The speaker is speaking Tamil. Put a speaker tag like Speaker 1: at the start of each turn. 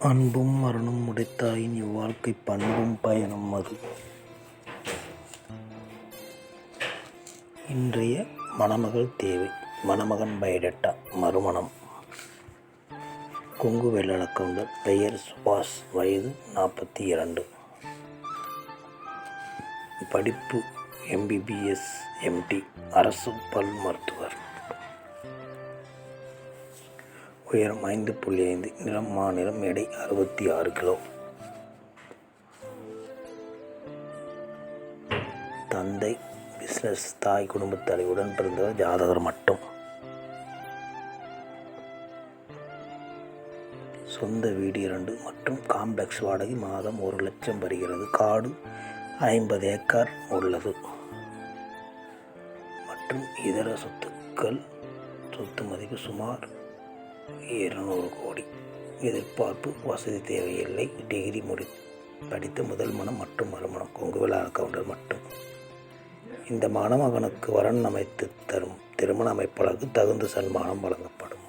Speaker 1: அன்பும் மரணம் உடைத்தாயின் இவ்வாழ்க்கை பண்பும் பயனும் அது. இன்றைய மணமகள் தேவை. மணமகன் பயோடேட்டா மறுமணம். கொங்கு வெள்ளாள பெயர் சுபாஷ் வயது நாற்பத்தி இரண்டு. படிப்பு எம்பிபிஎஸ் எம்டி அரசு பல் மருத்துவர். உயரம் ஐந்து புள்ளி ஐந்து நிலம் மாநிலம் எடை அறுபத்தி ஆறு கிலோ. தந்தை பிஸ்னஸ் தாய் குடும்பத் தலைவுடன் பிறந்தவர் ஜாதகர் மட்டும். சொந்த வீடு இரண்டு மற்றும் காம்ப்ளெக்ஸ் வாடகை மாதம் ஒரு லட்சம் வருகிறது. காடு ஐம்பது ஏக்கர் உள்ளது. மற்றும் இதர சொத்துக்கள் சொத்து மதிப்பு சுமார் இருநூறு கோடி. எதிர்பார்ப்பு வசதி தேவையில்லை. டிகிரி முடி படித்த முதல் மனம் மற்றும் மறுமணம். கொங்குவிழா கவுண்டர் மட்டும். இந்த மணமகனுக்கு வரன் அமைத்து தரும் திருமண அமைப்பாளருக்கு தகுந்த சன்மானம் வழங்கப்படும்.